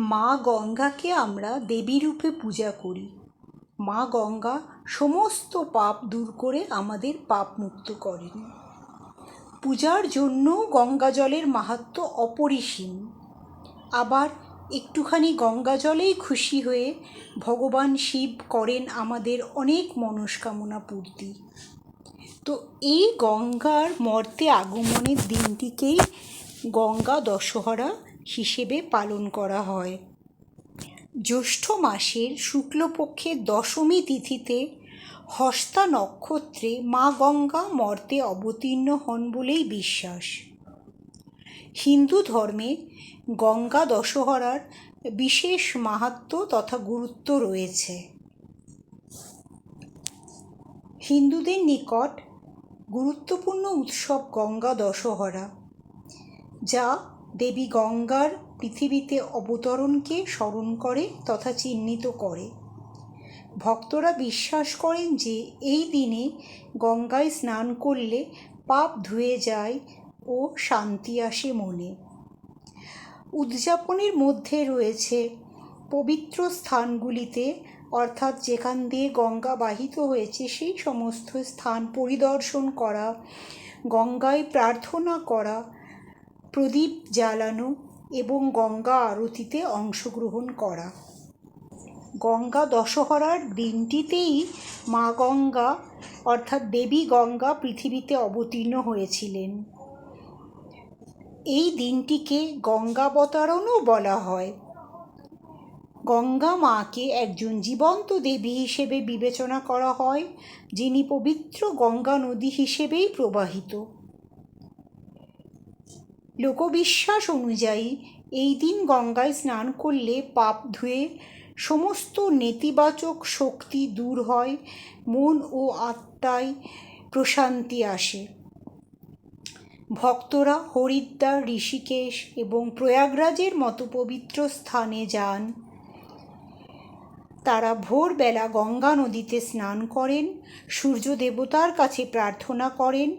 মা গঙ্গাকে আমরা দেবী রূপে পূজা করি। মা গঙ্গা সমস্ত পাপ দূর করে আমাদের পাপ মুক্ত করেন। পূজার জন্যও গঙ্গা জলের মাহাত্ম্য অপরিসীম। আবার একটুখানি গঙ্গা জলেই খুশি হয়ে ভগবান শিব করেন আমাদের অনেক মনস্কামনা পূর্তি। তো এই গঙ্গার মর্তে আগমনের দিনটিকেই গঙ্গা দশহরা হিসেবে পালন করা হয়। জ্যৈষ্ঠ মাসের শুক্লপক্ষের দশমী তিথিতে হস্তা নক্ষত্রে মা গঙ্গা মর্তে অবতীর্ণ হন বলেই বিশ্বাস। হিন্দু ধর্মে গঙ্গা দশহরার বিশেষ মাহাত্ম্য তথা গুরুত্ব রয়েছে। হিন্দুদের নিকট গুরুত্বপূর্ণ উৎসব গঙ্গা দশহরা, যা দেবী গঙ্গার পৃথিবীতে অবতরণকে স্মরণ করে তথা চিহ্নিত করে। ভক্তরা বিশ্বাস করেন যে এই দিনে গঙ্গায় স্নান করলে পাপ ধুয়ে যায় ও শান্তি আসে মনে। উদযাপনের মধ্যে রয়েছে পবিত্র স্থানগুলিতে, অর্থাৎ যেখান দিয়ে গঙ্গা বাহিত হয়েছে সেই সমস্ত স্থান পরিদর্শন করা, গঙ্গায় প্রার্থনা করা প্রদীপ জ্বালানো এবং গঙ্গা আরতিতে অংশগ্রহণ করা। গঙ্গা দশহরার দিনটিতেই মা গঙ্গা, অর্থাৎ দেবী গঙ্গা পৃথিবীতে অবতীর্ণ হয়েছিলেন। এই দিনটিকে গঙ্গাবতারণও বলা হয়। গঙ্গা মাকে একজন জীবন্ত দেবী হিসেবে বিবেচনা করা হয়, যিনি পবিত্র গঙ্গা নদী হিসেবেই প্রবাহিত। লোকবিশ্বাস অনুযায়ী এই দিন গঙ্গায় স্নান করলে পাপ ধুয়ে সমস্ত নেতিবাচক শক্তি দূর হয়, মন ও আত্মায় প্রশান্তি আসে। ভক্তরা হরিদ্বার, ঋষিকেশ এবং প্রয়াগরাজের মতো পবিত্র স্থানে যান। তারা ভোরবেলা গঙ্গা নদীতে স্নান করেন, সূর্য দেবতার কাছে প্রার্থনা করেন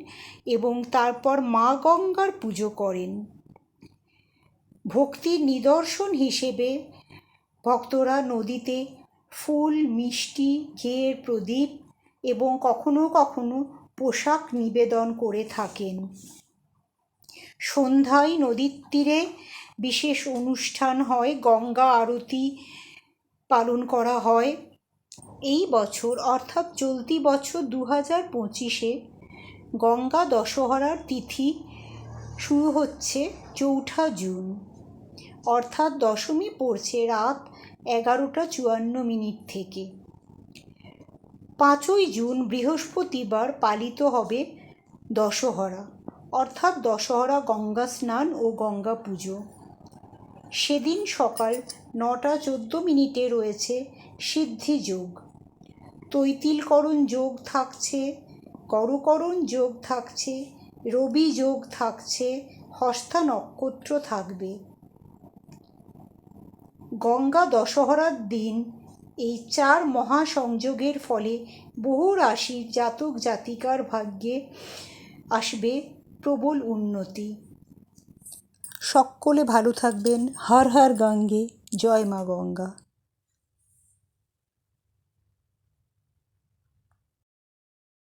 এবং তারপর মা গঙ্গার পুজো করেন। ভক্তির নিদর্শন হিসেবে ভক্তরা নদীতে ফুল, মিষ্টি, ঘের, প্রদীপ এবং কখনো কখনো পোশাক নিবেদন করে থাকেন। সন্ধ্যায় নদীর তীরে বিশেষ অনুষ্ঠান হয় গঙ্গা আরতি পালন করা হয়। এই বছর, অর্থাৎ চলতি বছর দু হাজার পঁচিশে, গঙ্গা দশহরার তিথি শুরু হচ্ছে চৌঠা জুন। অর্থাৎ দশমী পড়ছে রাত এগারোটা চুয়ান্ন মিনিট থেকে। পাঁচই জুন, বৃহস্পতিবার পালিত হবে দশহরা। অর্থাৎ দশহরা গঙ্গা স্নান ও গঙ্গা পুজো। সেদিন সকাল নটা চোদ্দ মিনিটে রয়েছে সিদ্ধি যোগ। তৈতিলকরণ যোগ থাকছে করকরণ যোগ থাকছে, রবি যোগ থাকছে, হস্তা নক্ষত্র থাকবে। গঙ্গা দশহরার দিন এই চার মহাসংযোগের ফলে বহু রাশির জাতক জাতিকার ভাগ্যে আসবে প্রবল উন্নতি। সকলে ভালো থাকবেন। হর হর গঙ্গে। জয় মা গঙ্গা।